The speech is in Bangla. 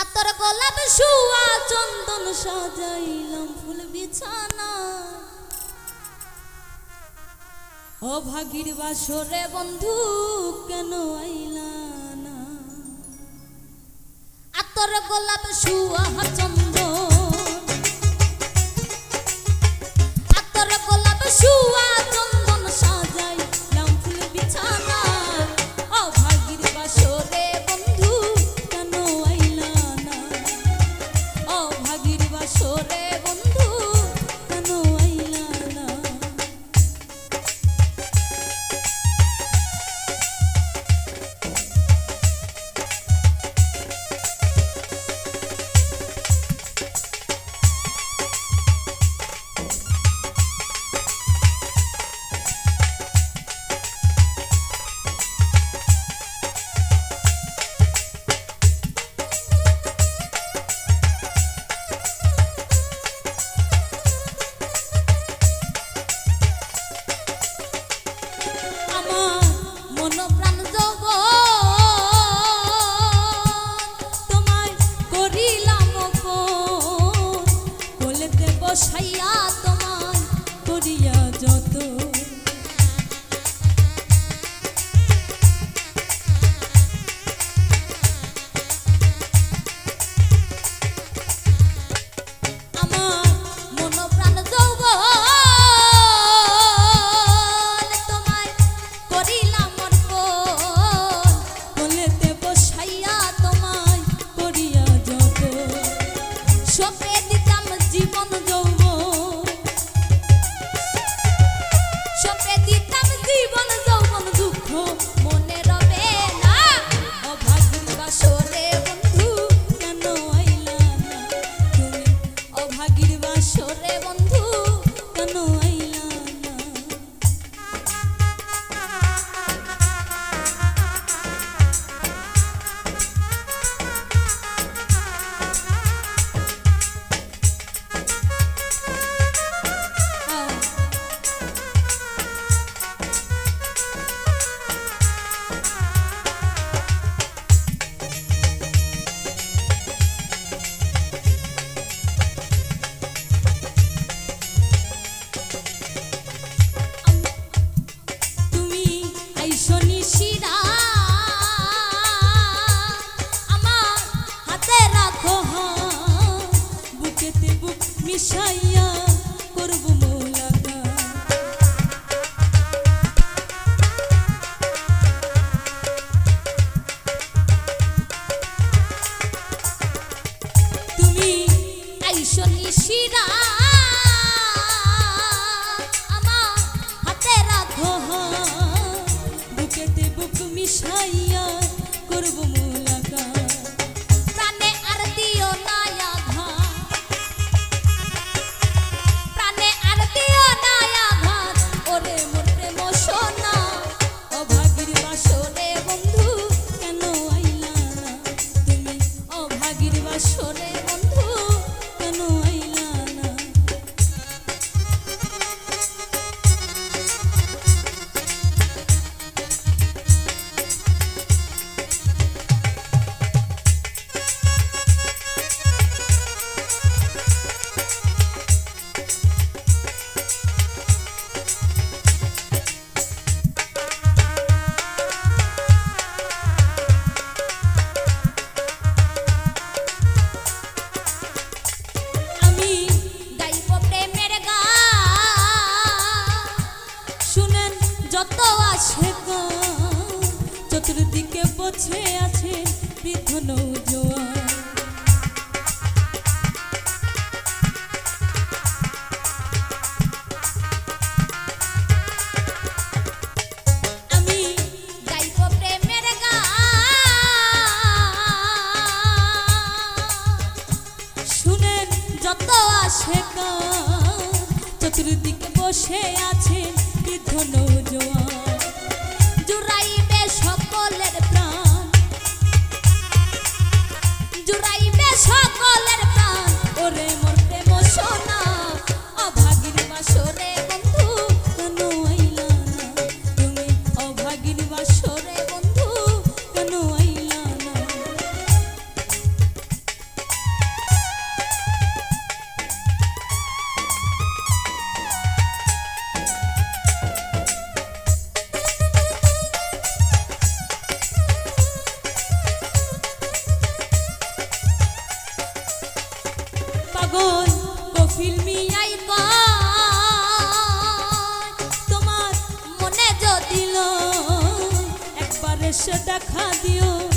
আতর গোলাপ শুয়া চন্দন সাজাইলাম ফুল বিছানা। ও ভাগির বাসরে বন্ধু, কেন আইলানা আতর গোলাপ শুয়া চন্দন 可以啊 বুকেতে বুক মিশাইয়া করব মৌলাকা তুমি আইসো নিশিরা আমার হাতে রাখো বুকেতে বুক মিশাইয়া চারদিকে বসে আছে বৃদ্ধ নৌজোয়া যত আসে চতুর্দিকে বসে আছে বৃদ্ধ নৌজোয়া জুড়াইবে সকলের একবার এসে দেখা দিও